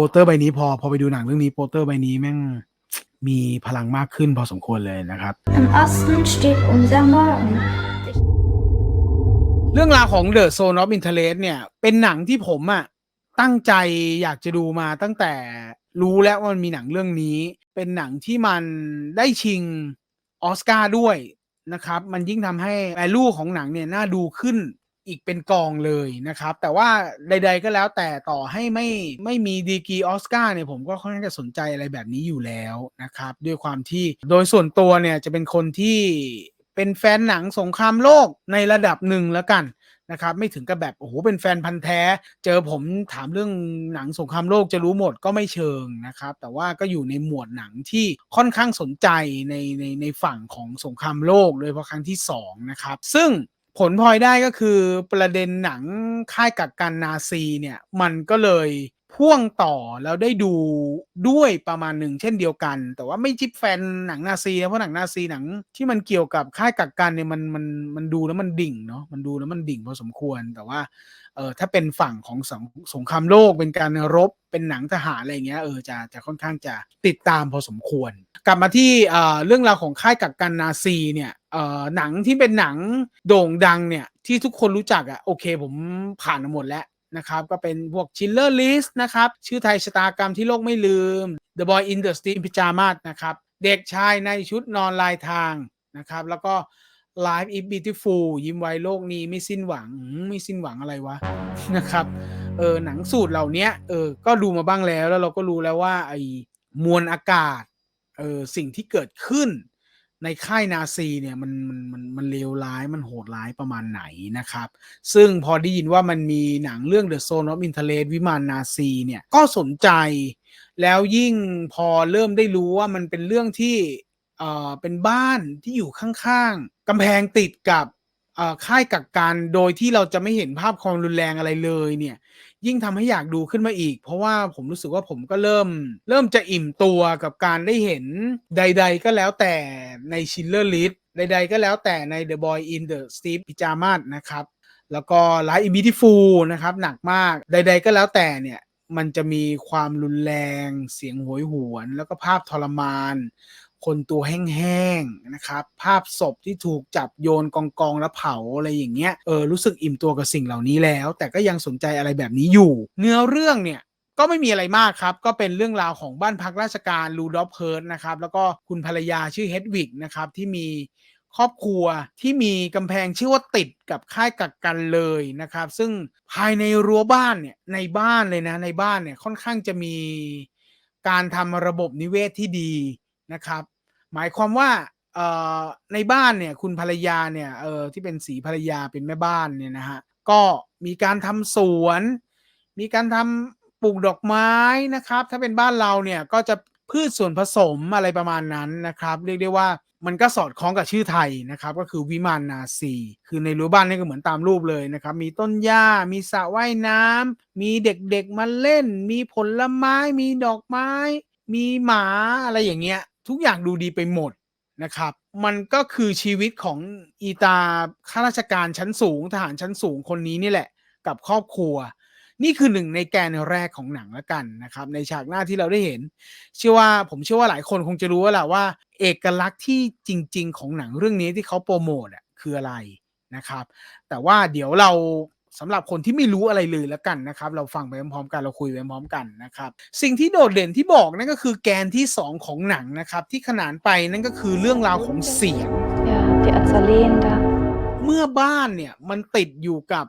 ปสเตอร์ใบนี้พอพอไปดูหนังเรื่องนี้โปสเตอร์ใบนี้แม่งมีพลังมากขึ้นพอสมควรเลยนะครับ Im Osten steht unser Morgen. เรื่องราวของ The Zone of Interest เนี่ย เป็นหนังที่ผมอะตั้งใจอยากจะดูมาตั้งแต่รู้แล้วว่ามันมีหนังเรื่องนี้ เป็นหนังที่มันได้ชิงออสการ์ด้วยนะครับ มันยิ่งทำให้ value ของหนังเนี่ยน่าดูขึ้น อีกเป็นกองเลยนะครับ แต่ว่าใด ๆ ก็แล้วแต่ต่อให้ไม่ไม่มีดีกีออสการ์เนี่ยผมก็ค่อนข้างจะสนใจอะไรแบบนี้อยู่แล้วนะครับ ด้วยความที่โดยส่วนตัวเนี่ยจะเป็นคนที่เป็นแฟนหนังสงครามโลกในระดับหนึ่งแล้วกันนะครับไม่ถึงกับแบบโอ้โหเป็นแฟนพันธ์แท้ เจอผมถามเรื่องหนังสงครามโลกจะรู้หมดก็ไม่เชิงนะครับ แต่ว่าก็อยู่ในหมวดหนังที่ค่อนข้างสนใจในในในฝั่งของสงครามโลกโดยเฉพาะครั้งที่สองนะครับซึ่ง ผลพลอยได้ก็คือประเด็นหนังค่ายกักกันนาซีเนี่ย มันก็เลย พ่วงต่อแล้วได้ดูด้วยประมาณหนึ่งเช่นเดียวกัน แต่ว่าไม่จิบแฟนหนังนาซีนะเพราะหนังนาซีหนังที่มันเกี่ยวกับค่ายกักกันเนี่ยมันมันมันดูแล้วมันดิ่งเนาะมันดูแล้วมันดิ่งพอสมควรแต่ว่าเออถ้าเป็นฝั่งของสงสงครามโลกเป็นการรบเป็นหนังทหารอะไรเงี้ยเออจะจะค่อนข้างจะติดตามพอสมควร กลับมาที่เอ่อเรื่องราวของค่ายกักกันนาซีเนี่ยเอ่อหนังที่เป็นหนังโด่งดังเนี่ยที่ทุกคนรู้จักอะ่ะโอเคผมผ่านมาหมดแล้ว นะครับก็เป็นพวก Schindler List นะครับ ชื่อไทยชะตากรรมที่โลกไม่ลืม The Boy in the Street Pyjamas นะครับ เด็กชายในชุดนอนลายทางนะครับ แล้วก็ Life is Beautiful ยิ้มไว้โลกนี้ไม่สิ้นหวังไม่สิ้นหวังอะไรวะนะครับเออหนังสูตรเหล่านี้เออก็ดูมาบ้างแล้วแล้วเราก็รู้แล้วว่าไอ้มวลอากาศเออสิ่งที่เกิดขึ้น ในค่ายนาซีเนี่ยมันมันมันมันเลวร้ายมันโหดร้ายประมาณไหนนะครับ ซึ่งพอได้ยินว่ามันมีหนังเรื่อง The Zone of Interest วิมานนาซีเนี่ยก็สนใจแล้วยิ่งพอเริ่มได้รู้ว่ามันเป็นเรื่องที่เอ่อเป็นบ้านที่อยู่ข้างๆกำแพงติดกับเอ่อค่ายกักกันโดยที่เราจะไม่เห็นภาพความรุนแรงอะไรเลยเนี่ย ยิ่งทำให้อยากดูขึ้นมาอีก เพราะว่าผมรู้สึกว่าผมก็เริ่ม เริ่มจะอิ่มตัวกับการได้เห็นใด ๆ ก็แล้วแต่ใน Schindler List ใด ๆ ก็แล้วแต่ใน The Boy in the Street Pyjamas นะครับ แล้วก็ Life is Beautiful นะครับ หนักมากใด ๆ ก็แล้วแต่เนี่ยมันจะมีความรุนแรง เสียงโหยหวน แล้วก็ภาพทรมาน คนตัวแห้งๆนะครับ ภาพศพที่ถูกจับโยนกองกองๆแล้วเผาอะไรอย่างเงี้ยเออรู้สึกอิ่มตัวกับสิ่งเหล่านี้แล้ว แต่ก็ยังสนใจอะไรแบบนี้อยู่ เนื้อเรื่องเนี่ยก็ไม่มีอะไรมากครับ ก็เป็นเรื่องราวของบ้านพักราชการลูดอฟเฮิร์ตนะครับ แล้วก็คุณภรรยาชื่อเฮดวิกนะครับ ที่มีครอบครัวที่มีกำแพงชื่อว่าติดกับค่ายกักกันเลยนะครับ ซึ่งภายในรั้วบ้านเนี่ยในบ้านเลยนะในบ้านเนี่ยค่อนข้างจะมีการทำระบบนิเวศที่ดี นะครับ หมายความว่าในบ้านเนี่ยคุณภรรยาเนี่ยเออที่เป็นสีภรรยาเป็นแม่บ้านเนี่ยนะฮะก็มีการทำสวน มีการทำปลูกดอกไม้นะครับ ถ้าเป็นบ้านเราเนี่ยก็จะพืชส่วนผสมอะไรประมาณนั้นนะครับ เรียกได้ว่ามันก็สอดคล้องกับชื่อไทยนะครับ ก็คือวิมานนาซีคือในรั้วบ้านนี่ก็เหมือนตามรูปเลยนะครับ มีต้นหญ้า มีสระว่ายน้ำมีเด็กๆมาเล่น มีผลไม้ มีดอกไม้ มีหมาอะไรอย่างเงี้ย ทุกอย่างดูดีไปหมดนะครับ มันก็คือชีวิตของอีตาข้าราชการชั้นสูง ทหารชั้นสูงคนนี้นี่แหละ กับครอบครัว นี่คือหนึ่งในแกนแรกของหนังแล้วกันนะครับ ในฉากหน้าที่เราได้เห็น เชื่อว่าผมเชื่อว่าหลายคนคงจะรู้แล้วแหละว่า เอกลักษณ์ที่จริง ๆ ของหนังเรื่องนี้ที่เขาโปรโมทอะคืออะไรนะครับ แต่ว่าเดี๋ยวเรา สำหรับคนที่ไม่รู้อะไรเลยแล้วกันนะครับ เราฟังไปพร้อมๆกันเราคุยไปพร้อมๆกันนะครับ สิ่งที่โดดเด่นที่บอกนั่นก็คือแกนที่ 2 ของหนังนะครับ ที่ขนานไปนั่นก็คือเรื่องราวของเสียง Ja, die Azaleen da. เมื่อบ้านเนี่ยมันติดอยู่กับ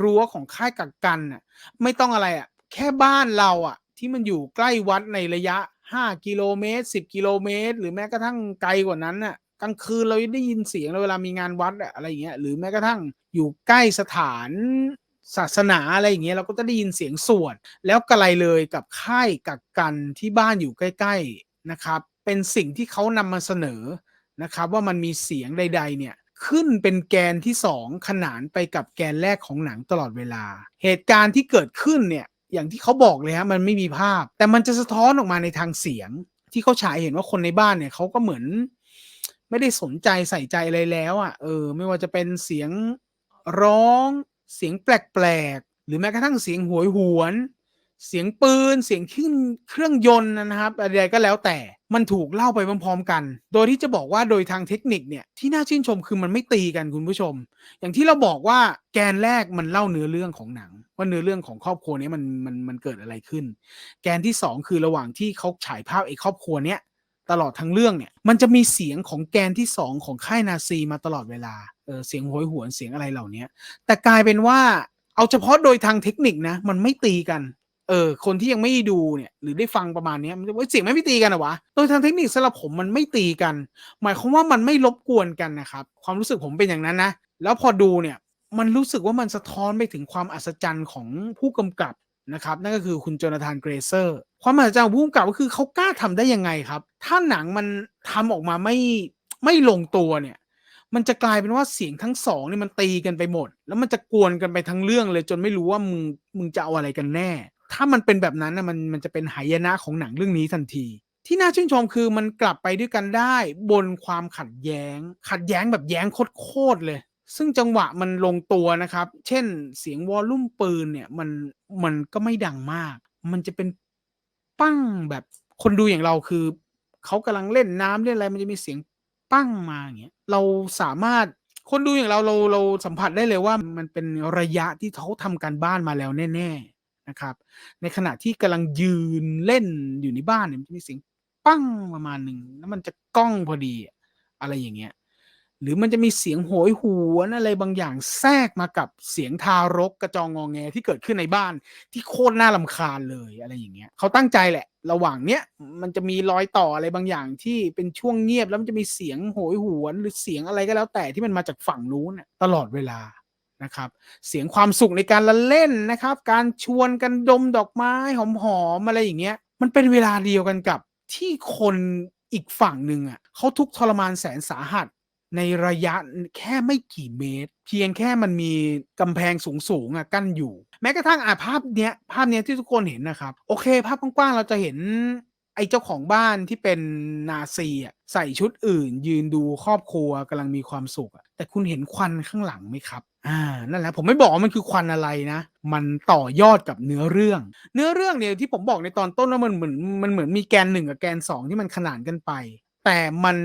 รั้วของค่ายกักกันน่ะไม่ต้องอะไรอะแค่บ้านเราอะ ที่มันอยู่ใกล้วัดในระยะ 5 กิโลเมตร 10 กิโลเมตร หรือแม้กระทั่งไกลกว่านั้นน่ะ กลางคืนเราได้ยินเสียงเราเวลามีงานวัดอะไรอย่างเงี้ยหรือแม้กระทั่งอยู่ใกล้สถานศาสนาอะไรอย่างเงี้ยเราก็จะได้ยินเสียงสวดแล้วกระไรเลยกับค่ายกักกันที่บ้านอยู่ใกล้ ๆนะครับ เป็นสิ่งที่เขานำมาเสนอนะครับ ว่ามันมีเสียงใด ๆ เนี่ยขึ้นเป็นแกนที่ 2 ขนานไปกับแกนแรกของหนังตลอดเวลา เหตุการณ์ที่เกิดขึ้นเนี่ยอย่างที่เขาบอกเลยฮะมันไม่มีภาพ แต่มันจะสะท้อนออกมาในทางเสียง ที่เขาฉายเห็นว่าคนในบ้านเนี่ยเขาก็เหมือน ไม่ได้สนใจใส่ใจอะไรแล้วอะ่ะเออ ไม่ว่าจะเป็นเสียงร้องเสียงแปลกๆ หรือแม้กระทั่งเสียงหวยหวน เสียงปืน เสียงเครื่องเครื่องยนต์นะครับอะไรก็แล้วแต่มันถูกเล่าไปพร้อมๆกัน โดยที่จะบอกว่าโดยทางเทคนิคเนี่ยที่น่าชื่นชมคือมันไม่ตีกันคุณผู้ชม อย่างที่เราบอกว่าแกนแรกมันเล่าเนื้อเรื่องของหนัง ว่าเนื้อเรื่องของครอบครัวนี้มันมันมันเกิดอะไรขึ้น แกนที่สองคือระหว่างที่เขาฉายภาพไอ้ครอบครัวเนี้ย ตลอดทั้งเรื่องเนี่ย มันจะมีเสียงของแกนที่สองของค่ายนาซีมาตลอดเวลาเออเสียงโหยหวนเสียงอะไรเหล่านี้แต่กลายเป็นว่าเอาเฉพาะโดยทางเทคนิคนะ มันไม่ตีกันเออคนที่ยังไม่ดูเนี่ยหรือได้ฟังประมาณนี้มันจะว่าเสียงไม่ตีกันหรอวะโดยทางเทคนิคสำหรับผมมันไม่ตีกัน หมายความว่ามันไม่รบกวนกันนะครับ ความรู้สึกผมเป็นอย่างนั้นนะ แล้วพอดูเนี่ยมันรู้สึกว่ามันสะท้อนไปถึงความอัศจรรย์ของผู้กำกับ นะครับ นั่นก็คือคุณโจนาธานเกรเซอร์ความอัศจรรย์ของผู้กำกับก็คือเขากล้าทำได้ยังไงครับ ถ้าหนังมันทำออกมาไม่ไม่ลงตัวเนี่ย มันจะกลายเป็นว่าเสียงทั้งสองนี่มันตีกันไปหมด แล้วมันจะกวนกันไปทั้งเรื่องเลย จนไม่รู้ว่ามึงมึงจะเอาอะไรกันแน่ ถ้ามันเป็นแบบนั้นนะมันมันจะเป็นหายนะของหนังเรื่องนี้ทันที ที่น่าชื่นชมคือมันกลับไปด้วยกันได้ บนความขัดแย้ง ขัดแย้งแบบแย้งโคตรเลย ซึ่งจังหวะมันลงตัวนะครับ เช่นเสียงวอลลุ่มปืนเนี่ยมันมันก็ไม่ดังมาก มันจะเป็นปั้งแบบคนดูอย่างเราคือเขากำลังเล่นน้ำเล่นอะไรมันจะมีเสียงปั้งมาอย่างเงี้ยเราสามารถคนดูอย่างเราเราเราสัมผัสได้เลยว่ามันเป็นระยะที่เขาทำการบ้านมาแล้วแน่ ๆนะครับ ในขณะที่กำลังยืนเล่นอยู่ในบ้านเนี่ยมันจะมีเสียงปั้งประมาณหนึ่งแล้วมันจะก้องพอดีอะไรอย่างเงี้ย หรือมันจะมีเสียงโหยหวนอะไรบางอย่างแทรกมากับเสียงทารกกระจองงอแงที่เกิดขึ้นในบ้านที่โคตรน่าลำคาญเลยอะไรอย่างเงี้ยเขาตั้งใจแหละ ระหว่างเนี้ยมันจะมีรอยต่ออะไรบางอย่างที่เป็นช่วงเงียบแล้วมันจะมีเสียงโหยหวนหรือเสียงอะไรก็แล้วแต่ที่มันมาจากฝั่งนู้นตลอดเวลานะครับ เสียงความสุขในการละเล่นนะครับ การชวนกันดมดอกไม้หอมๆอะไรอย่างเงี้ย มันเป็นเวลาเดียวกันกับที่คนอีกฝั่งหนึ่งอะเขาทุกทรมานแสนสาหัส ในระยะแค่ไม่กี่เมตร เพียงแค่มันมีกำแพงสูงๆอะกั้นอยู่ แม้กระทั่งอะภาพเนี้ยภาพเนี้ยที่ทุกคนเห็นนะครับ โอเค ภาพกว้างๆเราจะเห็นไอ้เจ้าของบ้านที่เป็นนาซีอะใส่ชุดอื่น ยืนดูครอบครัวกำลังมีความสุขอะแต่คุณเห็นควันข้างหลังไหมครับอ่านั่นแหละผมไม่บอกว่ามันคือควันอะไรนะ มันต่อยอดกับเนื้อเรื่อง เนื้อเรื่องเนี่ยที่ผมบอกในตอนต้นว่ามันเหมือนมันเหมือนมีแกนหนึ่งกับแกนสองที่มันขนานกันไป แต่มัน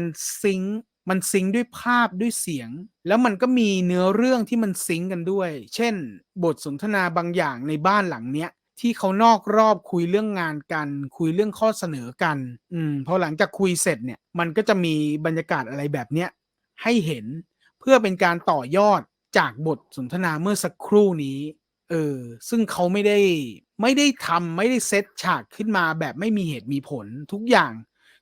ซิงค์ มันซิงด้วยภาพด้วยเสียง แล้วมันก็มีเนื้อเรื่องที่มันซิงกันด้วย เช่น บทสนทนาบางอย่างในบ้านหลังเนี้ยที่เขานอกรอบคุยเรื่องงานกัน คุยเรื่องข้อเสนอกัน อืมพอหลังจากคุยเสร็จเนี่ย มันก็จะมีบรรยากาศอะไรแบบเนี้ยให้เห็นเพื่อเป็นการต่อยอดจากบทสนทนาเมื่อสักครู่นี้ เออ ซึ่งเขาไม่ได้ไม่ได้ทำไม่ได้เซตฉากขึ้นมาแบบไม่มีเหตุมีผลทุกอย่าง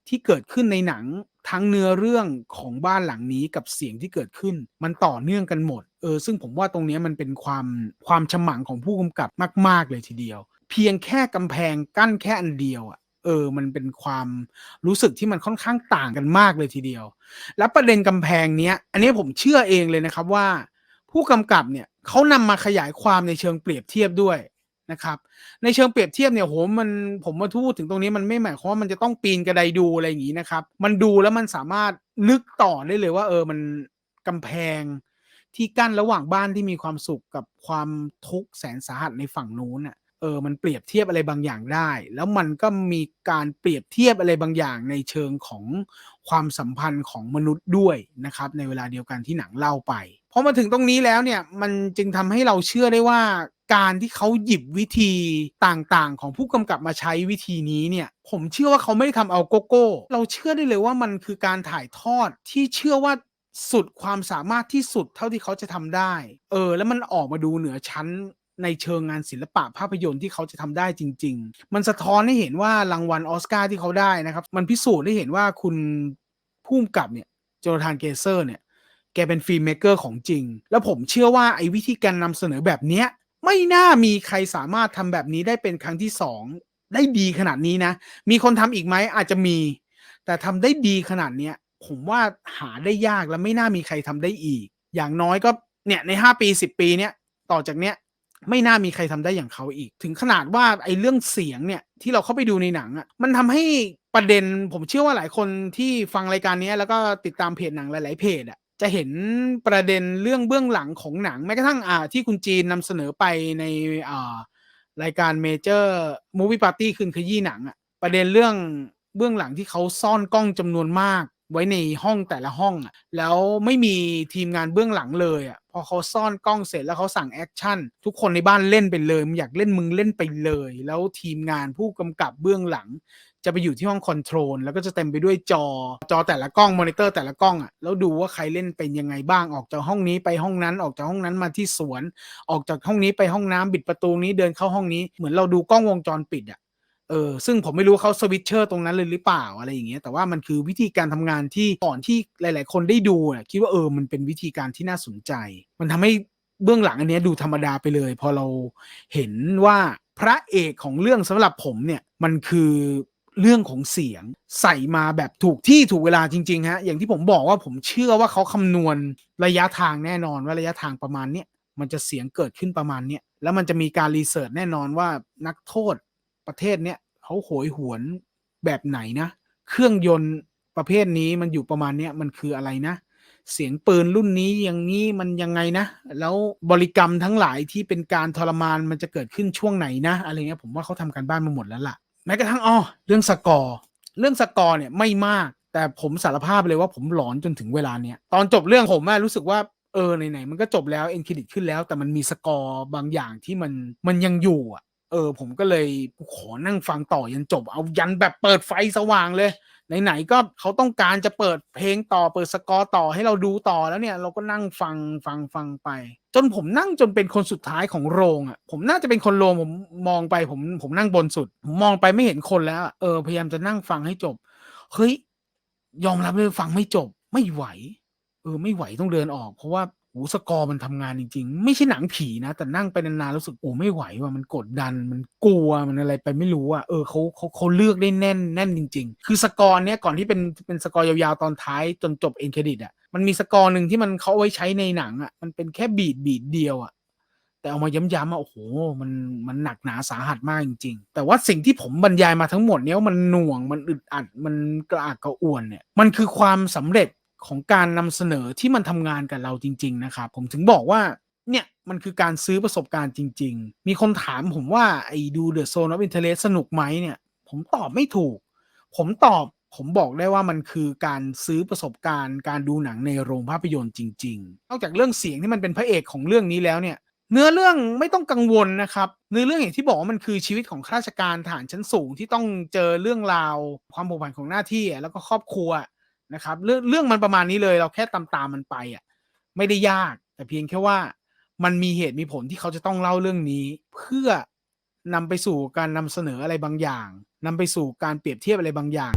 ที่เกิดขึ้นในหนัง ทั้งเนื้อเรื่องของบ้านหลังนี้กับเสียงที่เกิดขึ้น มันต่อเนื่องกันหมดเออซึ่งผมว่าตรงนี้มันเป็นความความฉมังของผู้กำกับมาก ๆ เลยทีเดียว เพียงแค่กำแพงกั้นแค่อันเดียวอะเออ มันเป็นความรู้สึกที่มันค่อนข้างต่างกันมากเลยทีเดียว แล้วประเด็นกำแพงเนี้ย อันนี้ผมเชื่อเองเลยนะครับว่า ผู้กำกับเนี่ยเขานำมาขยายความในเชิงเปรียบเทียบด้วย นะครับ ในเชิงเปรียบเทียบเนี่ยโหมันผมมาพูดถึงตรงนี้มันไม่หมายความว่ามันจะต้องปีนกระไดดูอะไรอย่างนี้นะครับ มันดูแล้วมันสามารถนึกต่อได้เลยว่า เออมันกำแพงที่กั้นระหว่างบ้านที่มีความสุขกับความทุกข์แสนสาหัสในฝั่งนู้นอะเออมันเปรียบเทียบอะไรบางอย่างได้ แล้วมันก็มีการเปรียบเทียบอะไรบางอย่างในเชิงของความสัมพันธ์ของมนุษย์ด้วยนะครับ ในเวลาเดียวกันที่หนังเล่าไป พอมาถึงตรงนี้แล้วเนี่ยมันจึงทำให้เราเชื่อได้ว่าการที่เขาหยิบวิธีต่างๆ ของผู้กำกับมาใช้วิธีนี้เนี่ย ผมเชื่อว่าเขาไม่ได้ทำเอาโกโก้ เราเชื่อได้เลยว่ามันคือการถ่ายทอดที่เชื่อว่าสุดความสามารถที่สุดเท่าที่เขาจะทำได้ เออ แล้วมันออกมาดูเหนือชั้นในเชิงงานศิลปะภาพยนตร์ที่เขาจะทำได้จริง ๆ มันสะท้อนให้เห็นว่ารางวัลออสการ์ที่เขาได้นะครับ มันพิสูจน์ให้เห็นว่าคุณผู้กำกับเนี่ยโจนาธานเกเซอร์เนี่ย แกเป็นฟิล์มเมกเกอร์ของจริง แล้วผมเชื่อว่าไอ้วิธีการนำเสนอแบบเนี้ย ไม่น่ามีใครสามารถทำแบบนี้ได้เป็นครั้งที่สองได้ดีขนาดนี้นะ มีคนทำอีกไหมอาจจะมี แต่ทำได้ดีขนาดเนี้ยผมว่าหาได้ยากและไม่น่ามีใครทำได้อีก อย่างน้อยก็เนี่ยใน 5 ปี 10 ปีเนี้ยต่อจากเนี้ยไม่น่ามีใครทำได้อย่างเขาอีก ถึงขนาดว่าไอ้เรื่องเสียงเนี่ยที่เราเข้าไปดูในหนังอะ่ะมันทำให้ประเด็นผมเชื่อว่าหลายคนที่ฟังรายการนี้แล้วก็ติดตามเพจหนังหลาย ๆ เพจอะ จะเห็นประเด็นเรื่องเบื้องหลังของหนัง แม้กระทั่งอ่าที่คุณจีนนำเสนอไปในอ่ารายการเมเจอร์มูวี่ปาร์ตี้คืนขยี้หนังอะประเด็นเรื่องเบื้องหลังที่เขาซ่อนกล้องจำนวนมากไว้ในห้องแต่ละห้องอะแล้วไม่มีทีมงานเบื้องหลังเลยอะพอเขาซ่อนกล้องเสร็จแล้วเขาสั่งแอคชั่นทุกคนในบ้านเล่นไปเลยมึงอยากเล่นมึงเล่นไปเลย แล้วทีมงานผู้กำกับเบื้องหลัง จะไปอยู่ที่ห้องคอนโทรลแล้วก็จะเต็มไปด้วยจอจอแต่ละกล้องมอนิเตอร์แต่ละกล้องอะแล้วดูว่าใครเล่นเป็นยังไงบ้างออกจากห้องนี้ไปห้องนั้นออกจากห้องนั้นมาที่สวน ออกจากห้องนี้ไปห้องน้ำบิดประตูนี้เดินเข้าห้องนี้เหมือนเราดูกล้องวงจรปิดอะเออซึ่งผมไม่รู้เขาสวิตเชอร์ตรงนั้นเลยหรือเปล่าอะไรอย่างเงี้ยแต่ว่ามันคือวิธีการทำงานที่ก่อนที่หลาย ๆ คนได้ดูอะคิดว่าเออมันเป็นวิธีการที่น่าสนใจ มันทำให้เบื้องหลังอันเนี้ยดูธรรมดาไปเลย พอเราเห็นว่าพระเอกของเรื่องสำหรับผมเนี่ยมันคือ เรื่องของเสียงใส่มาแบบถูกที่ถูกเวลาจริงๆฮะอย่างที่ผมบอกว่าผมเชื่อว่าเขาคำนวณระยะทางแน่นอนว่าระยะทางประมาณเนี้ยมันจะเสียงเกิดขึ้นประมาณเนี้ยแล้วมันจะมีการรีเสิร์ชแน่นอนว่านักโทษประเทศเนี้ยเขาโหยหวนแบบไหนนะ เครื่องยนต์ประเภทนี้มันอยู่ประมาณเนี้ยมันคืออะไรนะ เสียงปืนรุ่นนี้อย่างนี้มันยังไงนะ แล้วบริกรรมทั้งหลายที่เป็นการทรมานมันจะเกิดขึ้นช่วงไหนนะ อะไรเงี้ยผมว่าเขาทำการบ้านมาหมดแล้วล่ะ ม้กระทั่งอ๋อเรื่องสกอร์ เรื่องสกอร์เนี่ยไม่มาก แต่ผมสารภาพเลยว่าผมหลอนจนถึงเวลาเนี้ยตอนจบเรื่องผมอะรู้สึกว่าเออไหนๆมันก็จบแล้วเอ็นเครดิตขึ้นแล้ว แต่มันมีสกอร์บางอย่างที่มันมันยังอยู่อะเออ ผมก็เลยขอนั่งฟังต่อยันจบ เอายันแบบเปิดไฟสว่างเลย ไหนๆก็เขาต้องการจะเปิดเพลงต่อเปิดสกอร์ต่อให้เราดูต่อแล้วเนี่ย เราก็นั่งฟังฟังฟังไป จนผมนั่งจนเป็นคนสุดท้ายของโรงอะ ผมน่าจะเป็นคนโรงผมมองไปผมผมนั่งบนสุดผมมองไปไม่เห็นคนแล้วเออพยายามจะนั่งฟังให้จบเฮ้ยยอมรับเลยฟังไม่จบ ไม่ไหว เออ ไม่ไหวต้องเดินออก เพราะว่า โอ้สกอร์มันทำงานจริง ๆ ไม่ใช่หนังผีนะ แต่นั่งไปนานๆรู้สึกโอ้ไม่ไหวว่ามันกดดันมันกลัวมันอะไรไปไม่รู้อะเออเขาเขาเขาเลือกได้แน่นแน่นจริง ๆ คือสกอร์เนี้ยก่อนที่เป็นเป็นสกอร์ยาวๆตอนท้ายจนจบเอ็นเครดิตอะมันมีสกอร์หนึ่งที่มันเขาเอาไว้ใช้ในหนังอะมันเป็นแค่บีดบีดเดียวอะแต่เอามาย้ำๆอะโอ้โหมันมันหนักหนาสาหัสมากจริง ๆ แต่ว่าสิ่งที่ผมบรรยายมาทั้งหมดเนี้ยมันหน่วงมันอึดอัดมันกระอักกระอ่วนเนี่ยมันคือความสำเร็จ ของการนำเสนอที่มันทำงานกับเราจริง ๆ นะครับ ผมถึงบอกว่าเนี่ยมันคือการซื้อประสบการณ์จริง ๆ มีคนถามผมว่าไอ้ดู The Zone of Interest สนุกไหมเนี่ย ผมตอบไม่ถูก ผมตอบผมบอกได้ว่ามันคือการซื้อประสบการณ์ การดูหนังในโรงภาพยนตร์จริง ๆ นอกจากเรื่องเสียงที่มันเป็นพระเอกของเรื่องนี้แล้วเนี่ย เนื้อเรื่องไม่ต้องกังวลนะครับเนื้อเรื่องอย่างที่บอกว่ามันคือชีวิตของข้าราชการทหารชั้นสูงที่ต้องเจอเรื่องราว ความผูกพันของหน้าที่แล้วก็ครอบครัว นะครับเรื่องเรื่องมันประมาณนี้เลย เราแค่ตามตามมันไปอะไม่ได้ยาก แต่เพียงแค่ว่ามันมีเหตุมีผลที่เขาจะต้องเล่าเรื่องนี้ เพื่อนำไปสู่การนำเสนออะไรบางอย่างนำไปสู่การเปรียบเทียบอะไรบางอย่าง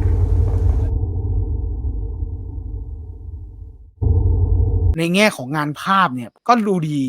ในแง่ของงานภาพเนี่ยก็ดูดี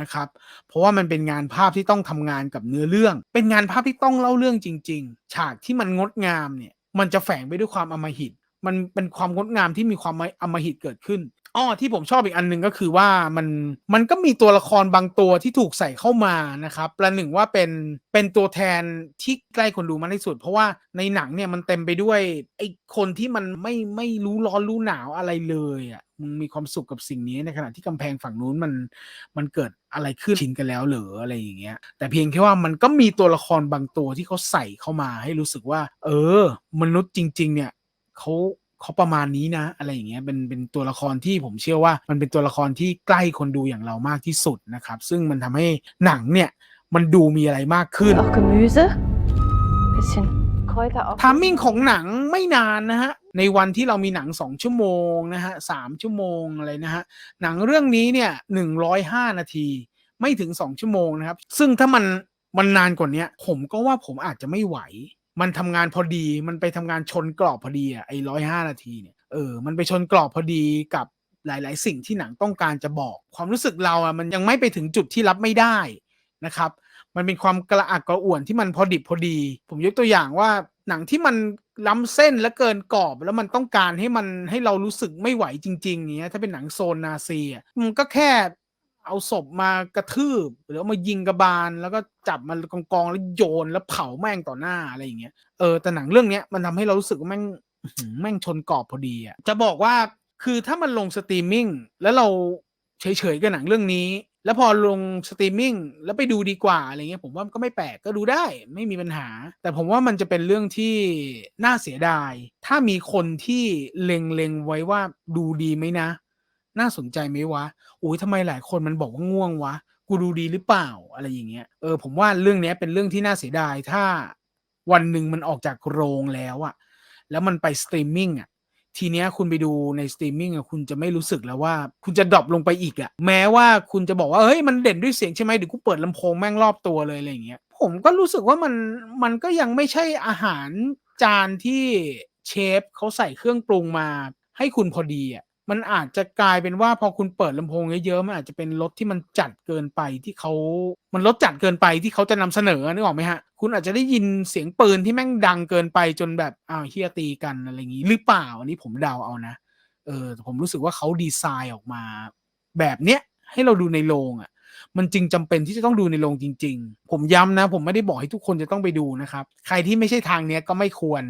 นะครับ เพราะว่ามันเป็นงานภาพที่ต้องทำงานกับเนื้อเรื่อง เป็นงานภาพที่ต้องเล่าเรื่องจริง ๆ ฉากที่มันงดงามเนี่ยมันจะแฝงไปด้วยความอมหิต มันเป็นความงดงามที่มีความอมหิตเกิดขึ้นอ้อที่ผมชอบอีกอันหนึ่งก็คือว่ามันมันก็มีตัวละครบางตัวที่ถูกใส่เข้ามานะครับประหนึ่งว่าเป็นเป็นตัวแทนที่ใกล้คนดูมากที่สุด เพราะว่าในหนังเนี่ยมันเต็มไปด้วยไอ้คนที่มันไม่ไม่รู้ร้อนรู้หนาวอะไรเลยอะมึงมีความสุขกับสิ่งนี้ในขณะที่กำแพงฝั่งนู้นมันมันเกิดอะไรขึ้นชินกันแล้วเหรออะไรอย่างเงี้ย แต่เพียงแค่ว่ามันก็มีตัวละครบางตัวที่เขาใส่เข้ามาให้รู้สึกว่า เออ มนุษย์จริง ๆ เนี่ย เขาเขาประมาณนี้นะ อะไรอย่างเงี้ยเป็นเป็นตัวละครที่ผมเชื่อว่า มันเป็นตัวละครที่ใกล้คนดูอย่างเรามากที่สุดนะครับ ซึ่งมันทำให้หนังเนี่ย มันดูมีอะไรมากขึ้น Auch Gemüse. Bisschen Kräuter auch. ทามมิ่งของหนังไม่นานนะฮะ ในวันที่เรามีหนังสองชั่วโมงนะฮะสามชั่วโมงอะไรนะฮะ หนังเรื่องนี้เนี่ยหนึ่งร้อยห้านาที ไม่ถึงสองชั่วโมงนะครับ ซึ่งถ้ามันมันนานกว่าเนี้ย ผมก็ว่าผมอาจจะไม่ไหว มันทำงานพอดี มันไปทำงานชนกรอบพอดีอะไอ้ร้อยห้านาทีเนี่ยเออมันไปชนกรอบพอดีกับหลาย ๆ สิ่งที่หนังต้องการจะบอก ความรู้สึกเราอะมันยังไม่ไปถึงจุดที่รับไม่ได้นะครับ มันเป็นความกระอักกระอ่วนที่มันพอดิบพอดี ผมยกตัวอย่างว่าหนังที่มันล้ำเส้นและเกินกรอบ แล้วมันต้องการให้มันให้เรารู้สึกไม่ไหวจริง ๆเงี้ยถ้าเป็นหนังโซนนาซีอะมันก็แค่ เอาศพมากระทืบ หรือามายิงกระบาล แล้วก็จับมันกองกองๆแล้วโยนแล้วเผาแม่งต่อหน้าอะไรอย่างเงี้ยเออแต่หนังเรื่องเนี้ยมันทำให้เรารู้สึกว่าแม่งแม่งชนกรอบพอดีอะจะบอกว่าคือถ้ามันลงสตรีมมิ่งแล้วเราเฉยๆกับหนังเรื่องนี้ แล้วพอลงสตรีมมิ่งแล้วไปดูดีกว่าอะไรเงี้ยผมว่าก็ไม่แปลกก็ดูได้ไม่มีปัญหา แต่ผมว่ามันจะเป็นเรื่องที่น่าเสียดาย ถ้ามีคนที่เล็งๆไว้ว่าดูดีไหมนะ น่าสนใจไหมวะโอ้ยทำไมหลายคนมันบอกว่าง่วงวะ กูดูดีหรือเปล่าอะไรอย่างเงี้ย เออผมว่าเรื่องนี้เป็นเรื่องที่น่าเสียดายถ้าวันหนึ่งมันออกจากโรงแล้วอะแล้วมันไปสตรีมมิ่งอะทีเนี้ยคุณไปดูในสตรีมมิ่งอะคุณจะไม่รู้สึกแล้วว่า คุณจะดรอปลงไปอีกอะแม้ว่าคุณจะบอกว่า เฮ้ย มันเด่นด้วยเสียงใช่ไหมเดี๋ยวกูเปิดลำโพงแม่งรอบตัวเลยอะไรอย่างเงี้ย ผมก็รู้สึกว่ามันมันก็ยังไม่ใช่อาหารจานที่เชฟเขาใส่เครื่องปรุงมาให้คุณพอดีอะ มันอาจจะกลายเป็นว่าพอคุณเปิดลำโพงเยอะๆมันอาจจะเป็นรถที่มันจัดเกินไปที่เขามันรถจัดเกินไปที่เขาจะนำเสนอนึกออกไหมฮะ คุณอาจจะได้ยินเสียงปืนที่แม่งดังเกินไปจนแบบอ้าวเฮียตีกันอะไรอย่างงี้หรือเปล่าอันนี้ผมเดาเอานะเออผมรู้สึกว่าเขาดีไซน์ออกมา แบบเนี้ยให้เราดูในโรงอะ มันจึงจำเป็นที่จะต้องดูในโรงจริง ๆ ผมย้ำนะ ผมไม่ได้บอกให้ทุกคนจะต้องไปดูนะครับ ใครที่ไม่ใช่ทางเนี้ยก็ไม่ควร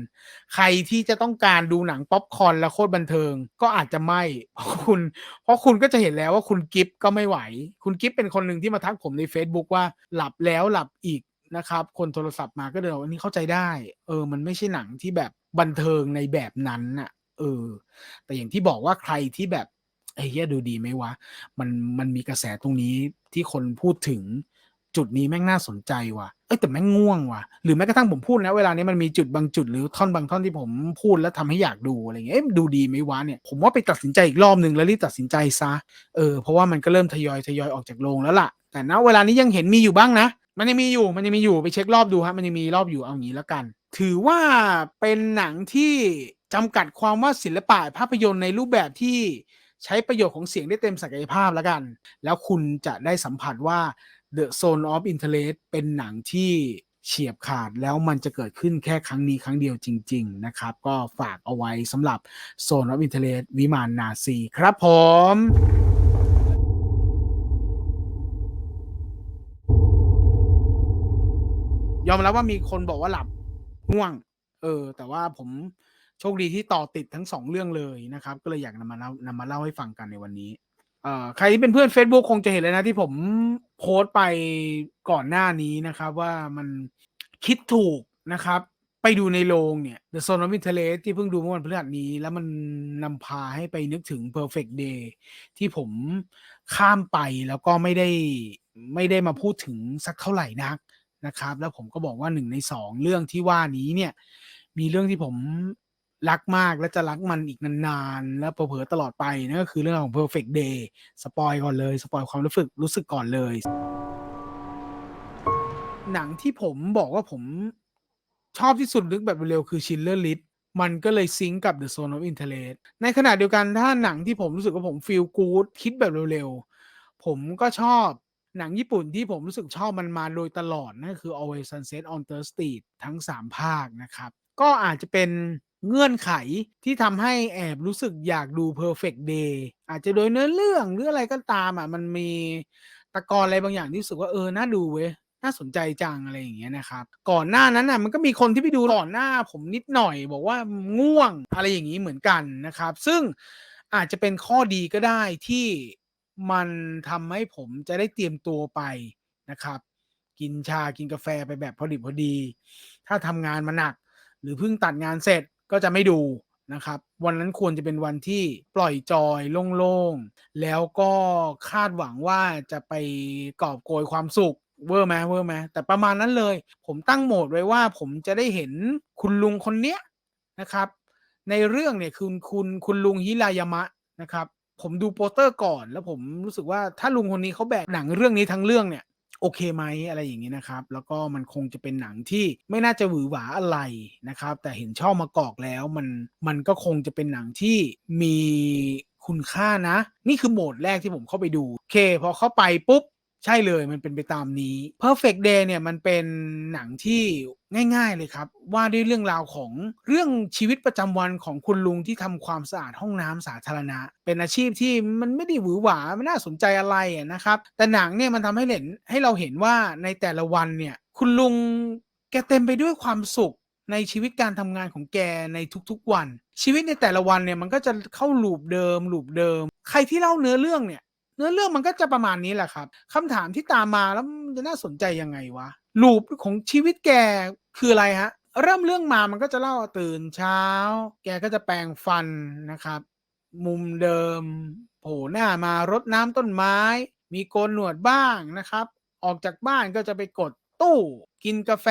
ใครที่จะต้องการดูหนังป๊อปคอร์นและโคตรบันเทิง ก็อาจจะไม่เพราะคุณ เพราะคุณก็จะเห็นแล้วว่าคุณกิฟก็ไม่ไหว คุณกิฟเป็นคนหนึ่งที่มาทักผมใน Facebook ว่าหลับแล้วหลับอีกนะครับ คนโทรศัพท์มาก็เดินวันนี้เข้าใจได้ เออ มันไม่ใช่หนังที่แบบบันเทิงในแบบนั้นน่ะ เออ แต่อย่างที่บอกว่าใครที่แบบ ไอ้เหี้ยดูดีไหมวะ มันมันมีกระแสตรงนี้ที่คนพูดถึงจุดนี้แม่งน่าสนใจว่ะ เอ้ยแต่แม่งง่วงว่ะ หรือแม้กระทั่งผมพูดนะเวลานี้มันมีจุดบางจุดหรือท่อนบางท่อนที่ผมพูดแล้วทำให้อยากดูอะไรเงี้ย เอ๊ะดูดีไหมวะเนี่ย ผมว่าไปตัดสินใจอีกรอบหนึ่งแล้วรีบตัดสินใจซะ เออเพราะว่ามันก็เริ่มทยอยทยอยออกจากโรงแล้วล่ะ แต่ณเวลานี้ยังเห็นมีอยู่บ้างนะ มันยังมีอยู่ มันยังมีอยู่ไปเช็ครอบดูฮะ มันยังมีรอบอยู่เอางี้แล้วกัน ถือว่าเป็นหนังที่จำกัดความว่าศิลปะภาพยนตร์ในรูปแบบที่ ใช้ประโยชน์ของเสียงได้เต็มศักยภาพแล้วกัน แล้วคุณจะได้สัมผัสว่า The Zone of Interest เป็นหนังที่เฉียบขาดแล้วมันจะเกิดขึ้นแค่ครั้งนี้ครั้งเดียวจริง ๆ นะครับ ก็ฝากเอาไว้สำหรับ Zone of Interest วิมานนาซีครับผมยอมรับว่ามีคนบอกว่าหลับง่วง เออ แต่ว่าผม โชคดีที่ต่อติดทั้งสองเรื่องเลยนะครับ ก็เลยอยากนำมาเล่านำมาเล่าให้ฟังกันในวันนี้เอ่อใครที่เป็นเพื่อน Facebook คงจะเห็นเลยนะที่ผมโพสต์ไปก่อนหน้านี้นะครับ ว่ามันคิดถูกนะครับ ไปดูในโรงเนี่ย The Zone of Interest ที่เพิ่งดูเมื่อวันพฤหัสนี้ แล้วมันนำพาให้ไปนึกถึง Perfect Day ที่ผมข้ามไปแล้วก็ไม่ได้ไม่ได้มาพูดถึงสักเท่าไหร่นักนะครับ แล้วผมก็บอกว่าหนึ่งในสองเรื่องที่ว่านี้เนี่ย มีเรื่องที่ผม รักมากและจะรักมันอีกนานๆ และเผลอๆตลอดไปนั่นก็คือเรื่องของ Perfect Day สปอยก่อนเลย สปอยความรู้สึกรู้สึกก่อนเลย หนังที่ผมบอกว่าผมชอบที่สุดนึกแบบเร็วๆคือ Schindler List มันก็เลยซิงกับ The Zone of Interest ในขณะเดียวกันถ้าหนังที่ผมรู้สึกว่าผม feel good คิดแบบเร็วๆ ผมก็ชอบหนังญี่ปุ่นที่ผมรู้สึกชอบมันมาโดยตลอดนั่นคือ Always Sunset on Third Street ทั้ง 3 ภาคนะครับ ก็อาจจะเป็น เงื่อนไขที่ทำให้แอบรู้สึกอยากดู Perfect Day อาจจะโดยเนื้อเรื่องหรืออะไรก็ตามอะมันมีตะกอนอะไรบางอย่างที่รู้สึกว่าเออน่าดูเว้ยน่าสนใจจังอะไรอย่างเงี้ยนะครับ ก่อนหน้านั้นน่ะมันก็มีคนที่ไปดูก่อนหน้าผมนิดหน่อย บอกว่าง่วงอะไรอย่างนี้เหมือนกันนะครับ ซึ่งอาจจะเป็นข้อดีก็ได้ที่มันทำให้ผมจะได้เตรียมตัวไปนะครับ กินชากินกาแฟไปแบบพอดิบพอดี ถ้าทำงานมาหนัก หรือเพิ่งตัดงานเสร็จ ก็จะไม่ดูนะครับ วันนั้นควรจะเป็นวันที่ปล่อยจอยโล่งๆ แล้วก็คาดหวังว่าจะไปกอบโกยความสุขเวอร์ไหมเวอร์ไหมแต่ประมาณนั้นเลย ผมตั้งโหมดไว้ว่าผมจะได้เห็นคุณลุงคนเนี้ยนะครับ ในเรื่องเนี่ยคือคุณคุณลุงฮิรายามะนะครับ ผมดูโปสเตอร์ก่อนแล้วผมรู้สึกว่าถ้าลุงคนนี้เขาแบกหนังเรื่องนี้ทั้งเรื่องเนี่ย โอเคไหมอะไรอย่างนี้นะครับ แล้วก็มันคงจะเป็นหนังที่ไม่น่าจะหวือหวาอะไรนะครับ แต่เห็นช่อมากอกแล้วมันมันก็คงจะเป็นหนังที่มีคุณค่านะ นี่คือโหมดแรกที่ผมเข้าไปดูโอเค พอเข้าไปปุ๊บ ใช่เลยมันเป็นไปตามนี้ Perfect Day เนี่ยมันเป็นหนังที่ง่ายๆเลยครับ ว่าด้วยเรื่องราวของเรื่องชีวิตประจำวันของคุณลุงที่ทำความสะอาดห้องน้ำสาธารณะ เป็นอาชีพที่มันไม่ได้หวือหวาไม่น่าสนใจอะไรนะครับ แต่หนังเนี่ยมันทำให้เห็นให้เราเห็นว่าในแต่ละวันเนี่ยคุณลุงแกเต็มไปด้วยความสุขในชีวิตการทำงานของแกในทุกๆวัน ชีวิตในแต่ละวันเนี่ยมันก็จะเข้าลูปเดิมลูปเดิม ใครที่เล่าเนื้อเรื่องเนี่ย เนื้อเรื่องมันก็จะประมาณนี้แหละครับคำถามที่ตามมาแล้วมันจะน่าสนใจยังไงวะลูปของชีวิตแกคืออะไรฮะ เริ่มเรื่องมามันก็จะเล่าตื่นเช้า แกก็จะแปรงฟันนะครับ มุมเดิม โผล่หน้ามารดน้ำต้นไม้ มีโกนหนวดบ้างนะครับ ออกจากบ้านก็จะไปกดตู้กินกาแฟ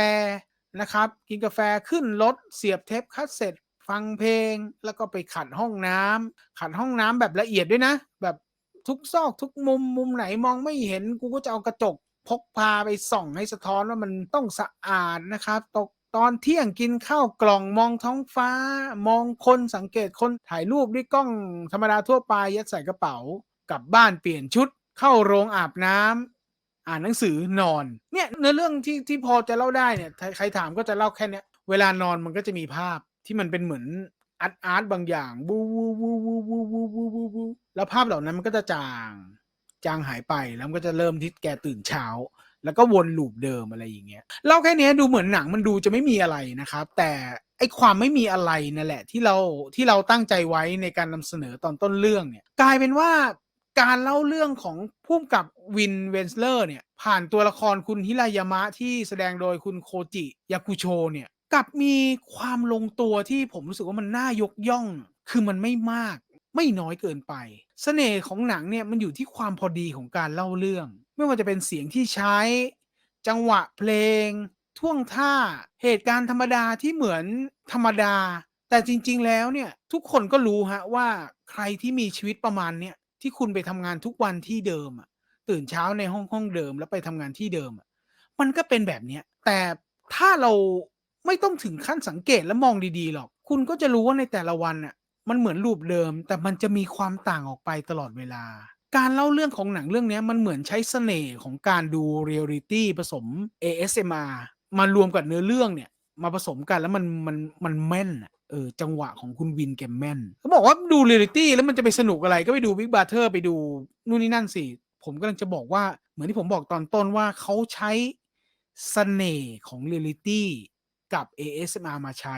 นะครับ กินกาแฟขึ้นรถเสียบเทปคัสเซ็ตฟังเพลงแล้วก็ไปขัดห้องน้ำขัดห้องน้ำแบบละเอียดด้วยนะ แบบ ทุกซอกทุกมุมมุมไหนมองไม่เห็นกูก็จะเอากระจกพกพาไปส่องให้สะท้อนว่ามันต้องสะอาดนะครับตกตอนเที่ยงกินข้าวกล่องมองท้องฟ้า มองคนสังเกตคนถ่ายรูปด้วยกล้องธรรมดาทั่วไปยัดใส่กระเป๋ากลับบ้านเปลี่ยนชุด เข้าโรงอาบน้ำอ่านหนังสือนอน เนี่ยเนื้อเรื่องที่ที่พอจะเล่าได้เนี่ยใครถามก็จะเล่าแค่เนี้ยเวลานอนมันก็จะมีภาพที่มันเป็นเหมือน อาร์ตอาร์ตบางอย่างบูบูบูบูบูบูบูบูบูแล้วภาพเหล่านั้นมันก็จะจาง จางหายไปแล้วมันก็จะเริ่มที่แกตื่นเช้า แล้วก็วนลูปเดิมอะไรอย่างเงี้ยเล่าแค่นี้ดูเหมือนหนังมันดูจะไม่มีอะไรนะครับ แต่ไอความไม่มีอะไรนั่นแหละ ที่เราที่เราตั้งใจไว้ในการนำเสนอตอนต้นเรื่องเนี่ย กลายเป็นว่าการเล่าเรื่องของพุ่มกับวินเวนสเลอร์เนี่ย ผ่านตัวละครคุณฮิรายามะที่แสดงโดยคุณโคจิยากุโชเนี่ย กลับมีความลงตัวที่ผมรู้สึกว่ามันน่ายกย่อง คือมันไม่มาก ไม่น้อยเกินไปเสน่ห์ของหนังเนี่ยมันอยู่ที่ความพอดีของการเล่าเรื่อง ไม่ว่าจะเป็นเสียงที่ใช้ จังหวะเพลง ท่วงท่า เหตุการณ์ธรรมดาที่เหมือนธรรมดา แต่จริง ๆ แล้วเนี่ยทุกคนก็รู้ฮะว่าใครที่มีชีวิตประมาณเนี่ยที่คุณไปทำงานทุกวันที่เดิมอะตื่นเช้าในห้องห้องเดิมแล้วไปทำงานที่เดิมอะมันก็เป็นแบบเนี้ยแต่ถ้าเรา ไม่ต้องถึงขั้นสังเกตและมองดีๆหรอก คุณก็จะรู้ว่าในแต่ละวันอะมันเหมือนรูปเดิม แต่มันจะมีความต่างออกไปตลอดเวลา การเล่าเรื่องของหนังเรื่องนี้มันเหมือนใช้เสน่ห์ของการดูเรียลลิตี้ผสม ASMR มารวมกับเนื้อเรื่องเนี่ยมาผสมกันแล้วมันมันมันแม่นอะเออจังหวะของคุณวินแกมแม่นเขาบอกว่าดูเรียลลิตี้แล้วมันจะไปสนุกอะไรก็ไปดู Big Brother ไปดูนู่นนี่นั่นสิ ผมกำลังจะบอกว่าเหมือนที่ผมบอกตอนต้นว่าเขาใช้เสน่ห์ของเรียลลิตี้ กับ ASMR มาใช้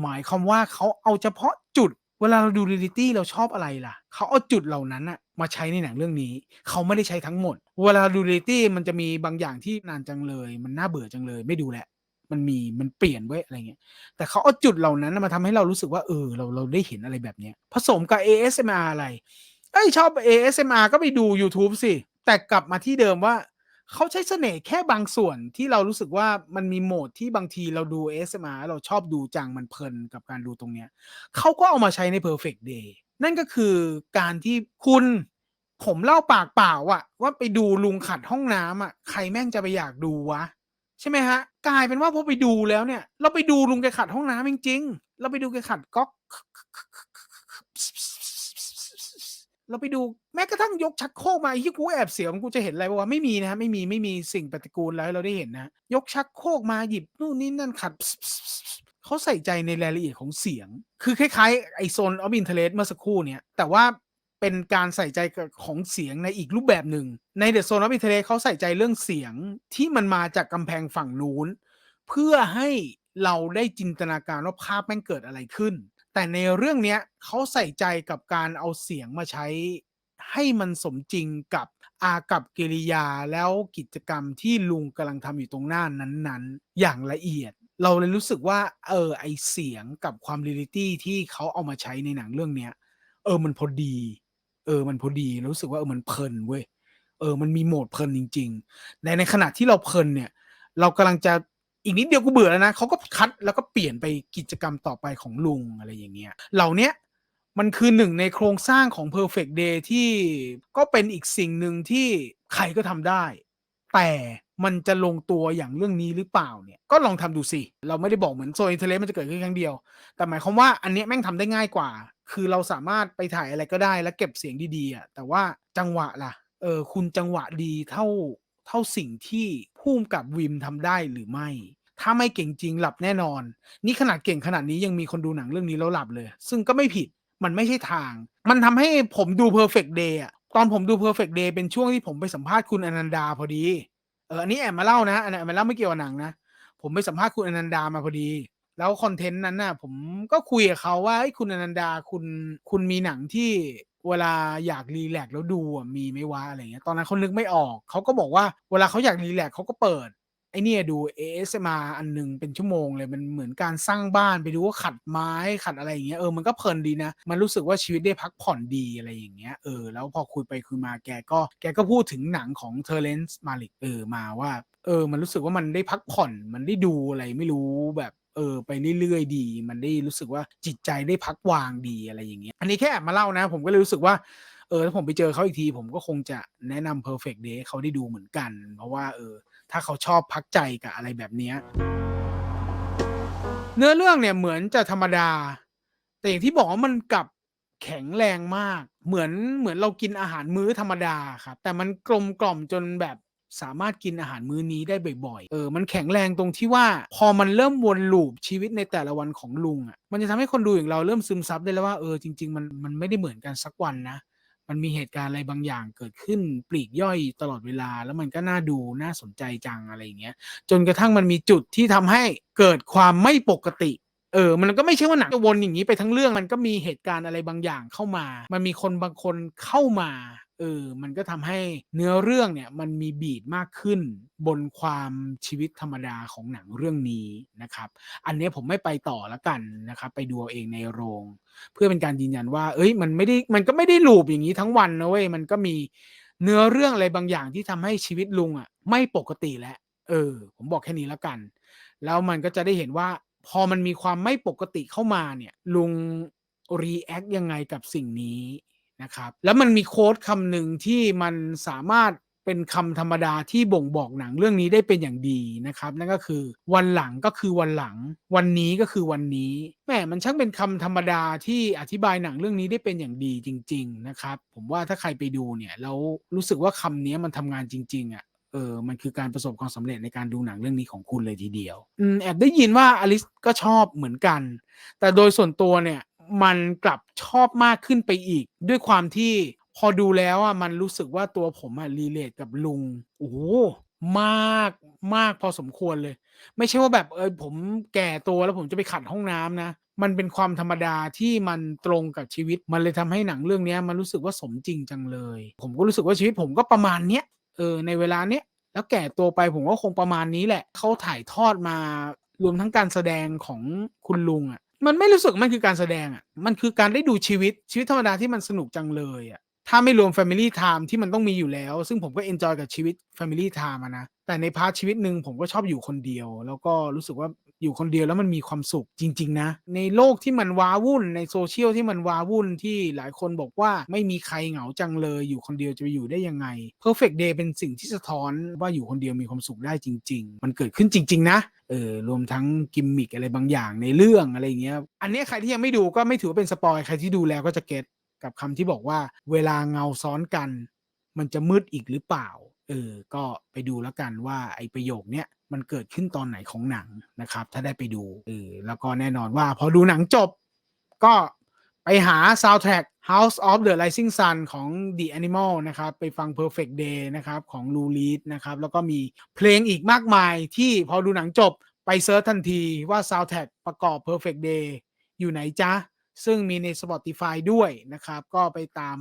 หมายความว่าเขาเอาเฉพาะจุด เวลาเราดูเรียลิตี้เราชอบอะไรล่ะ เขาเอาจุดเหล่านั้นอะมาใช้ในหนังเรื่องนี้ เขาไม่ได้ใช้ทั้งหมด เวลาดูเรียลิตี้มันจะมีบางอย่างที่นานจังเลย มันน่าเบื่อจังเลย ไม่ดูแหละมันมีมันเปลี่ยนเว้อะไรเงี้ย แต่เขาเอาจุดเหล่านั้นมาทำให้เรารู้สึกว่าเออเราเราได้เห็นอะไรแบบเนี้ยผสมกับ ASMR อะไร เอ้ยชอบ ASMR ก็ไปดู YouTube สิ แต่กลับมาที่เดิมว่า เขาใช้เสน่ห์แค่บางส่วนที่เรารู้สึกว่ามันมีโหมดที่บางทีเราดู ASMR เราชอบดูจังมันเพลินกับการดูตรงเนี้ยเขาก็เอามาใช้ใน Perfect Day นั่นก็คือการที่คุณผมเล่าปากเปล่าอะว่าไปดูลุงขัดห้องน้ำอะใครแม่งจะไปอยากดูวะ ใช่ไหมฮะ กลายเป็นว่าพอไปดูแล้วเนี่ย เราไปดูลุงแกขัดห้องน้ำจริงๆเราไปดูแกขัดก๊อก เราไปดูแม้กระทั่งยกชักโครกมาที่กูแอบเสียวมันกูจะเห็นอะไรบ้างวะไม่มีนะไม่มีไม่มีสิ่งปฏิกูลแล้วให้เราได้เห็นนะ ยกชักโครกมาหยิบนู่นนี่นั่นขัดเขาใส่ใจในรายละเอียดของเสียง คือคล้ายๆไอโซนออฟอินเทเลสเมื่อสักครู่เนี่ยแต่ว่าเป็นการใส่ใจกับของเสียงในอีกรูปแบบหนึ่ง ในเดอะโซนออฟอินเทเลสเขาใส่ใจเรื่องเสียงที่มันมาจากกำแพงฝั่งนู้นเพื่อให้เราได้จินตนาการว่าภาพแม่งเกิดอะไรขึ้น แต่ในเรื่องเนี้ยเขาใส่ใจกับการเอาเสียงมาใช้ให้มันสมจริงกับอากับกิริยาแล้วกิจกรรมที่ลุงกำลังทำอยู่ตรงหน้านั้นๆ อย่างละเอียด เราเลยรู้สึกว่าเออไอเสียงกับความเรียลิตี้ที่เขาเอามาใช้ในหนังเรื่องเนี้ย เออมันพอดี เออมันพอดีรู้สึกว่าเออมันเพลินเว้ยเออมันมีโหมดเพลินจริง ๆ ในในขณะที่เราเพลินเนี่ย เรากำลังจะ อีกนิดเดียวกูเบื่อแล้วนะเขาก็คัดแล้วก็เปลี่ยนไปกิจกรรมต่อไปของลุงอะไรอย่างเงี้ยเหล่าเนี้ยมันคือหนึ่งในโครงสร้างของ perfect day ที่ก็เป็นอีกสิ่งหนึ่งที่ใครก็ทำได้ แต่มันจะลงตัวอย่างเรื่องนี้หรือเปล่าเนี่ยก็ลองทำดูสิ เราไม่ได้บอกเหมือนโซนอินเทอร์เน็ตมันจะเกิดขึ้นครั้งเดียว แต่หมายความว่าอันนี้แม่งทำได้ง่ายกว่า คือเราสามารถไปถ่ายอะไรก็ได้แล้วเก็บเสียงดีๆอะแต่ว่าจังหวะล่ะเออคุณจังหวะดีเท่าเท่าสิ่งที่พุ่มกับวิมทำได้หรือไม่ ถ้าไม่เก่งจริงหลับแน่นอน นี่ขนาดเก่งขนาดนี้ยังมีคนดูหนังเรื่องนี้แล้วหลับเลย ซึ่งก็ไม่ผิดมันไม่ใช่ทาง มันทำให้ผมดู perfect day อะตอนผมดู perfect day เป็นช่วงที่ผมไปสัมภาษณ์คุณอนันดาพอดีเอออันนี้แอบมาเล่านะอันนี้แอบมาเล่าไม่เกี่ยวกับหนังนะผมไปสัมภาษณ์คุณอนันดามาพอดี แล้วคอนเทนต์นั้นน่ะ ผมก็คุยกับเขาว่าเอ้คุณอนันดาคุณคุณมีหนังที่เวลาอยากรีแลกซ์แล้วดูมีไหมวะอะไรเงี้ยตอนนั้นเขานึกไม่ออกเขาก็บอกว่าเวลาเขาอยากรีแลกซ์เขาก็เปิด ไอเนี่ยดู ASMR อันหนึ่งเป็นชั่วโมงเลยมันเหมือนการสร้างบ้านไปดูว่าขัดไม้ขัดอะไรอย่างเงี้ยเออมันก็เพลินดีนะ มันรู้สึกว่าชีวิตได้พักผ่อนดีอะไรอย่างเงี้ยเออแล้วพอคุยไปคุยมาแกก็แกก็พูดถึงหนังของเทอร์เรนซ์มาลิกเออมาว่าเออ มันรู้สึกว่ามันได้พักผ่อน มันได้ดูอะไรไม่รู้แบบเออไปเรื่อยๆดี มันได้รู้สึกว่าจิตใจได้พักวางดีอะไรอย่างเงี้ย อันนี้แค่มาเล่านะ ผมก็เลยรู้สึกว่า เออถ้าผมไปเจอเขาอีกที ผมก็คงจะแนะนำ perfect day เขาได้ดูเหมือนกัน เพราะว่าเออ ถ้าเขาชอบพักใจกับอะไรแบบเนี้ยเนื้อเรื่องเนี่ยเหมือนจะธรรมดา แต่อย่างที่บอกว่ามันกลับแข็งแรงมาก เหมือนเหมือนเรากินอาหารมื้อธรรมดาครับ แต่มันกลมกล่อมจนแบบสามารถกินอาหารมื้อนี้ได้บ่อยๆ เออ มันแข็งแรงตรงที่ว่า พอมันเริ่มวนลูปชีวิตในแต่ละวันของลุงอะ มันจะทำให้คนดูอย่างเราเริ่มซึมซับได้แล้วว่า เออ จริง ๆ มัน มันไม่ได้เหมือนกันสักวันนะ มันมีเหตุการณ์อะไรบางอย่างเกิดขึ้นปลีกย่อยตลอดเวลา แล้วมันก็น่าดูน่าสนใจจังอะไรอย่างเงี้ย จนกระทั่งมันมีจุดที่ทำให้เกิดความไม่ปกติเออ มันก็ไม่ใช่ว่าหนังจะวนอย่างนี้ไปทั้งเรื่อง มันก็มีเหตุการณ์อะไรบางอย่างเข้ามา มันมีคนบางคนเข้ามา เออมันก็ทำให้เนื้อเรื่องเนี่ยมันมีบีดมากขึ้น บนความชีวิตธรรมดาของหนังเรื่องนี้นะครับ อันนี้ผมไม่ไปต่อล้วกันนะครับไปดูเอาเองในโรง เพื่อเป็นการยืนยันว่า เอ้ยมันไม่ได้มันก็ไม่ได้ลูปอย่างนี้ทั้งวันนะเว้ยมันก็มีเนื้อเรื่องอะไรบางอย่างที่ทำให้ชีวิตลุงอะไม่ปกติแล้วเออ ผมบอกแค่นี้ล้วกัน แล้วมันก็จะได้เห็นว่าพอมันมีความไม่ปกติเข้ามาเนี่ยลุงรีแอคยังไงกับสิ่งนี้ นะครับแล้วมันมีโค้ดคำหนึ่งที่มันสามารถเป็นคำธรรมดาที่บ่งบอกหนังเรื่องนี้ได้เป็นอย่างดีนะครับ นั่นก็คือวันหลังก็คือวันหลัง วันนี้ก็คือวันนี้แหมมันช่างเป็นคำธรรมดาที่อธิบายหนังเรื่องนี้ได้เป็นอย่างดีจริง ๆนะครับ ผมว่าถ้าใครไปดูเนี่ยแล้วรู้สึกว่าคำนี้มันทำงานจริงๆอะเออ มันคือการประสบความสำเร็จในการดูหนังเรื่องนี้ของคุณเลยทีเดียว อืม แอบได้ยินว่าอลิสก็ชอบเหมือนกัน แต่โดยส่วนตัวเนี่ย มันกลับชอบมากขึ้นไปอีก ด้วยความที่พอดูแล้วอะมันรู้สึกว่าตัวผมอะรีเลทกับลุงโอ้โหมากมากพอสมควรเลย ไม่ใช่ว่าแบบเออผมแก่ตัวแล้วผมจะไปขัดห้องน้ำนะ มันเป็นความธรรมดาที่มันตรงกับชีวิต มันเลยทำให้หนังเรื่องนี้มันรู้สึกว่าสมจริงจังเลย ผมก็รู้สึกว่าชีวิตผมก็ประมาณเนี้ยเออในเวลาเนี้ยแล้วแก่ตัวไปผมก็คงประมาณนี้แหละเขาถ่ายทอดมารวมทั้งการแสดงของคุณลุงอะ่ะ มันไม่รู้สึกมันคือการแสดงอะ มันคือการได้ดูชีวิตชีวิตธรรมดาที่มันสนุกจังเลยอะ ถ้าไม่รวม Family Time ที่มันต้องมีอยู่แล้ว ซึ่งผมก็เอนจอยกับชีวิต Family Time อะนะ แต่ในพาร์ทชีวิตหนึ่งผมก็ชอบอยู่คนเดียว แล้วก็รู้สึกว่า อยู่คนเดียวแล้วมันมีความสุขจริง ๆ นะ ในโลกที่มันว้าวุ่นในโซเชียลที่มันว้าวุ่นที่หลายคนบอกว่าไม่มีใครเหงาจังเลย อยู่คนเดียวจะไปอยู่ได้ยังไง Perfect Day เป็นสิ่งที่สะท้อนว่าอยู่คนเดียวมีความสุขได้จริง ๆ มันเกิดขึ้นจริง ๆ นะเออรวมทั้งกิมมิกอะไรบางอย่างในเรื่องอะไรเงี้ยอันนี้ใครที่ยังไม่ดูก็ไม่ถือว่าเป็นสปอยใครที่ดูแล้วก็จะเก็ตกับคำที่บอกว่าเวลาเงาซ้อนกัน มันจะมืดอีกหรือเปล่าเออก็ไปดูแล้วกันว่าไอประโยคเนี้ย มันเกิดขึ้นตอนไหนของหนังนะครับ ถ้าได้ไปดูเออแล้วก็แน่นอนว่าพอดูหนังจบ ก็ไปหา soundtrack House of the Rising Sun ของ The Animal นะครับ ไปฟัง Perfect Day นะครับของ Lou Reed นะครับ แล้วก็มีเพลงอีกมากมายที่พอดูหนังจบไปเซิร์ชทันทีว่า soundtrack ประกอบ Perfect Day อยู่ไหนจ๊ะ ซึ่งมีใน Spotify ด้วยนะครับ ก็ไปตาม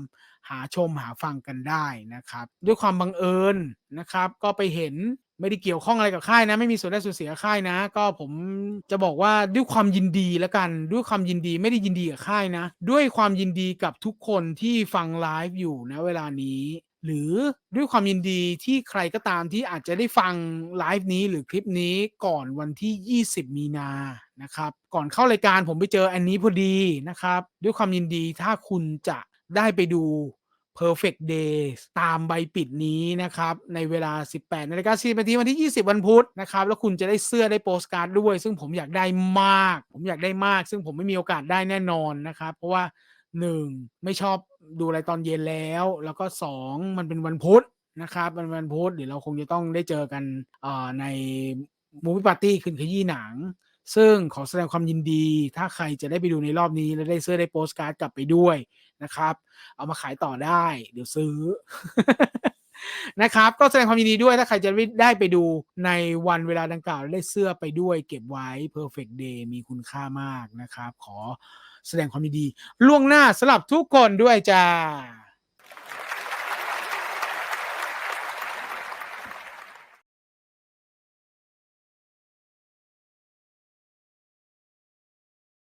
หาชมหาฟังกันได้นะครับ ด้วยความบังเอิญนะครับ ก็ไปเห็น ไม่ได้เกี่ยวข้องอะไรกับค่ายนะ ไม่มีส่วนได้ส่วนเสียค่ายนะ ก็ผมจะบอกว่าด้วยความยินดีแล้วกัน ด้วยความยินดีไม่ได้ยินดีกับค่ายนะ ด้วยความยินดีกับทุกคนที่ฟังไลฟ์อยู่นะเวลานี้ หรือด้วยความยินดีที่ใครก็ตามที่อาจจะได้ฟังไลฟ์นี้หรือคลิปนี้ก่อนวันที่ 20 มีนานะครับ ก่อนเข้ารายการผมไปเจออันนี้พอดีนะครับ ด้วยความยินดีถ้าคุณจะได้ไปดู Perfect Day ตามใบปิดนี้นะครับ ในเวลา 18นาฬิกา4นาทีวันที่ 20 วันพุธนะครับ แล้วคุณจะได้เสื้อได้โปสการ์ดด้วย ซึ่งผมอยากได้มาก ผมอยากได้มาก ซึ่งผมไม่มีโอกาสได้แน่นอนนะครับ เพราะว่า 1 ไม่ชอบดูอะไรตอนเย็นแล้ว แล้วก็ 2 มันเป็นวันพุธนะครับมันเป็นวันพุธเดี๋ยวเราคงจะต้องได้เจอกันในมูฟี่ปาร์ตี้คืนขยี้หนัง ซึ่งขอแสดงความยินดี ถ้าใครจะได้ไปดูในรอบนี้ และได้เสื้อได้โปสการ์ดกลับไปด้วย นะครับ เอามาขายต่อได้ เดี๋ยวซื้อนะครับ ก็แสดงความยินดีด้วยถ้าใครจะได้ไปดูในวันเวลาดังกล่าวได้เสื้อไปด้วยเก็บไว้ perfect day มีคุณค่ามากนะครับ ขอแสดงความยินดี ล่วงหน้าสำหรับทุกคนด้วยจ้า